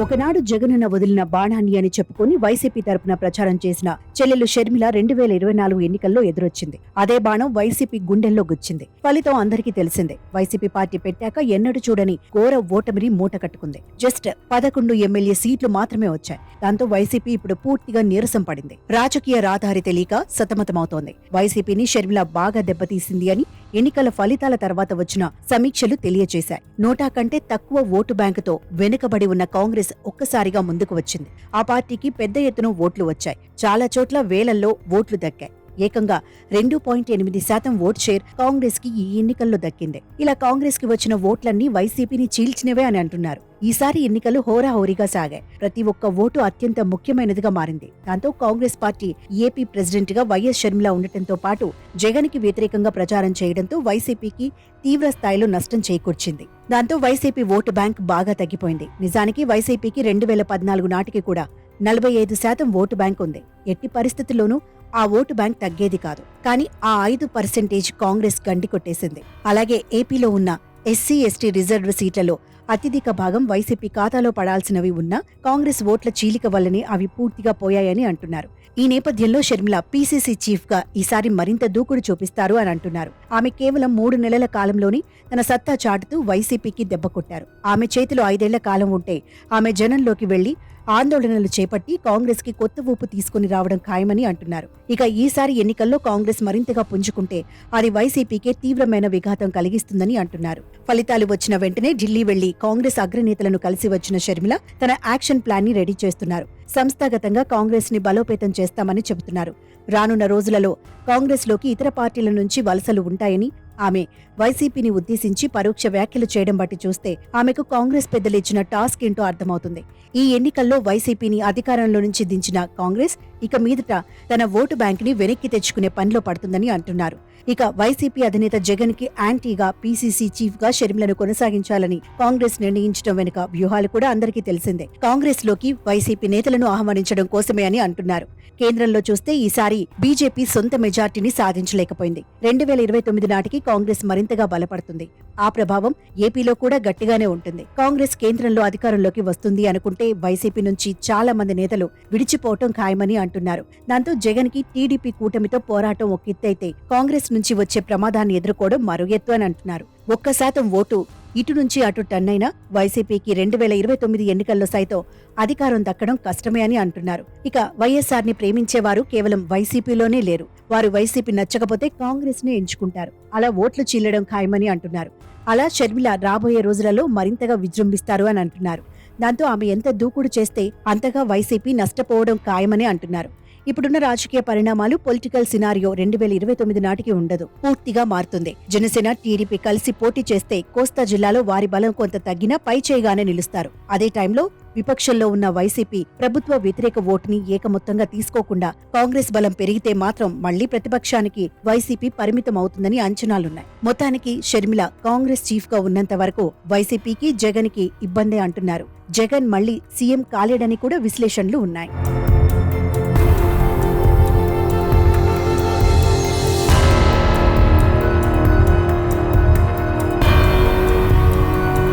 ఒకనాడు జగనన్న వదిలిన బాణాన్ని అని చెప్పుకుని వైసీపీ తరపున ప్రచారం చేసిన చెల్లెలు షర్మిల రెండు వేల ఇరవై నాలుగు ఎన్నికల్లో ఎదురొచ్చింది. అదే బాణం వైసీపీ గుండెల్లో గుచ్చింది. ఫలితం అందరికీ తెలిసిందే. వైసీపీ పార్టీ పెట్టాక ఎన్నడూ చూడని ఘోర ఓటమిని మూట కట్టుకుంది. జస్ట్ పదకొండు ఎమ్మెల్యే సీట్లు మాత్రమే వచ్చాయి. దాంతో వైసీపీ ఇప్పుడు పూర్తిగా నీరసం పడింది. రాజకీయ రాధారి తెలియక సతమతమవుతోంది. వైసీపీని షర్మిల బాగా దెబ్బతీసింది అని ఎన్నికల ఫలితాల తర్వాత వచ్చిన సమీక్షలు తెలియజేశాయి. నోటా కంటే తక్కువ ఓటు బ్యాంకుతో వెనుకబడి ఉన్న కాంగ్రెస్ ఒక్కసారిగా ముందుకు వచ్చింది. ఆ పార్టీకి పెద్ద ఎత్తున ఓట్లు వచ్చాయి. చాలా చోట్ల వేలల్లో ఓట్లు దక్కాయి. ఏకంగా రెండు పాయింట్ ఎనిమిది శాతం ఓట్ షేర్ కాంగ్రెస్కి ఈ ఎన్నికల్లో దక్కింది. ఇలా కాంగ్రెస్కి వచ్చిన ఓట్లన్నీ వైసీపీని చీల్చినవే అని అంటున్నారు. ఈసారి ఎన్నికలు హోరాహోరీగా సాగాయి. ప్రతి ఒక్క ఓటు అత్యంత ముఖ్యమైనదిగా మారింది. దాంతో కాంగ్రెస్ పార్టీ ఏపీ ప్రెసిడెంట్గా వైఎస్ షర్మిల ఉండటంతో పాటు జగన్కి వ్యతిరేకంగా ప్రచారం చేయడంతో వైసీపీకి తీవ్ర స్థాయిలో నష్టం చేకూర్చింది. దాంతో వైసీపీ ఓటు బ్యాంక్ బాగా తగ్గిపోయింది. నిజానికి వైసీపీకి రెండు వేల పద్నాలుగు నాటికి కూడా నలభై ఐదు శాతం ఓటు బ్యాంక్ ఉంది. ఎట్టి పరిస్థితుల్లోనూ ఆ ఓటు బ్యాంక్ తగ్గేది కాదు. కానీ ఆ ఐదు పర్సెంటేజ్ కాంగ్రెస్ గండి కొట్టేసింది. అలాగే ఏపీలో ఉన్న ఎస్సీ ఎస్టీ రిజర్వ్ సీట్లలో అత్యధిక భాగం వైసీపీ ఖాతాలో పడాల్సినవి ఉన్నా కాంగ్రెస్ ఓట్ల చీలిక వల్లనే అవి పూర్తిగా పోయాయని అంటున్నారు. ఈ నేపథ్యంలో షర్మిల పీసీసీ చీఫ్గా ఈసారి మరింత దూకుడు చూపిస్తారు అని అంటున్నారు. ఆమె కేవలం మూడు నెలల కాలంలోనే తన సత్తా చాటుతూ వైసీపీకి దెబ్బ కొట్టారు. ఆమె చేతిలో ఐదేళ్ళ కాలం ఉంటే ఆమె జనంలోకి వెళ్ళి ఆందోళనలు చేపట్టి కాంగ్రెస్కి కొత్త ఊపు తీసుకుని రావడం ఖాయమని అంటున్నారు. ఇక ఈసారి ఎన్నికల్లో కాంగ్రెస్ మరింతగా పుంజుకుంటే అది వైసీపీకే తీవ్రమైన విఘాతం కలిగిస్తుందని అంటున్నారు. ఫలితాలు వచ్చిన వెంటనే ఢిల్లీ వెళ్ళి కాంగ్రెస్ అగ్రనేతలను కలిసి వచ్చిన షర్మిల తన యాక్షన్ ప్లాన్ని రెడీ చేస్తున్నారు. సంస్థాగతంగా కాంగ్రెస్ని బలోపేతం చేస్తామని చెబుతున్నారు. రానున్న రోజులలో కాంగ్రెస్లోకి ఇతర పార్టీల నుంచి వలసలు ఉంటాయని ఆమె వైసీపీని ఉద్దేశించి పరోక్ష వ్యాఖ్యలు చేయడం బట్టి చూస్తే ఆమెకు కాంగ్రెస్ పెద్దలు ఇచ్చిన టాస్క్ ఏంటో అర్థమవుతుంది. ఈ ఎన్నికల్లో వైసీపీని అధికారంలో నుంచి దించిన కాంగ్రెస్ ఇక మీదట తన ఓటు బ్యాంక్ని వెనక్కి తెచ్చుకునే పనిలో పడుతుందని అంటున్నారు. ఇక వైసీపీ అధినేత జగన్కి యాంటీగా పీసీసీ చీఫ్గా షర్మిలను కొనసాగించాలని కాంగ్రెస్ నిర్ణయించడం వెనుక వ్యూహాలు కూడా అందరికీ తెలిసిందే. కాంగ్రెస్లోకి వైసీపీ నేతలను ఆహ్వానించడం కోసమే అని అంటున్నారు. కేంద్రంలో చూస్తే ఈసారి బీజేపీ సొంత మెజార్టీని సాధించలేకపోయింది. రెండు వేల ఇరవై తొమ్మిది నాటికి కాంగ్రెస్ మరింతగా బలపడుతుంది. ఆ ప్రభావం ఏపీలో కూడా గట్టిగానే ఉంటుంది. కాంగ్రెస్ కేంద్రంలో అధికారంలోకి వస్తుంది అనుకుంటే వైసీపీ నుంచి చాలా మంది నేతలు విడిచిపోవటం ఖాయమని అంటున్నారు. దాంతో జగన్కి టీడీపీ కూటమితో పోరాటం ఒక ఎత్తైతే కాంగ్రెస్ నుంచి వచ్చే ప్రమాదాన్ని ఎదుర్కోవడం మరో ఎత్తు అని అంటున్నారు. ఒక్క శాతం ఓటు ఇటు నుంచి అటు టన్నైనా వైసీపీకి రెండు వేల ఇరవై తొమ్మిది ఎన్నికల్లో సైతం అధికారం దక్కడం కష్టమే అని అంటున్నారు. ఇక వైఎస్ఆర్ని ప్రేమించేవారు కేవలం వైసీపీలోనే లేరు. వారు వైసీపీ నచ్చకపోతే కాంగ్రెస్ని ఎంచుకుంటారు. అలా ఓట్లు చీలడం ఖాయమని అంటున్నారు. అలా షర్మిల రాబోయే రోజులలో మరింతగా విజృంభిస్తారు అని అంటున్నారు. దాంతో ఆమె ఎంత దూకుడు చేస్తే అంతగా వైసీపీ నష్టపోవడం ఖాయమని అంటున్నారు. ఇప్పుడున్న రాజకీయ పరిణామాలు పొలిటికల్ సినారియో రెండు వేల ఇరవై తొమ్మిది నాటికి ఉండదు. పూర్తిగా మారుతుంది. జనసేన టీడీపీ కలిసి పోటీ చేస్తే కోస్తా జిల్లాలో వారి బలం కొంత తగ్గినా పై చేయగానే నిలుస్తారు. అదే టైంలో విపక్షంలో ఉన్న వైసీపీ ప్రభుత్వ వ్యతిరేక ఓటుని ఏకమొత్తంగా తీసుకోకుండా కాంగ్రెస్ బలం పెరిగితే మాత్రం మళ్ళీ ప్రతిపక్షానికి వైసీపీ పరిమితం అవుతుందని అంచనాలున్నాయి. మొత్తానికి షర్మిల కాంగ్రెస్ చీఫ్గా ఉన్నంత వరకు వైసీపీకి జగన్కి ఇబ్బందే అంటున్నారు. జగన్ మళ్ళీ సీఎం కాలేడని కూడా విశ్లేషణలు ఉన్నాయి.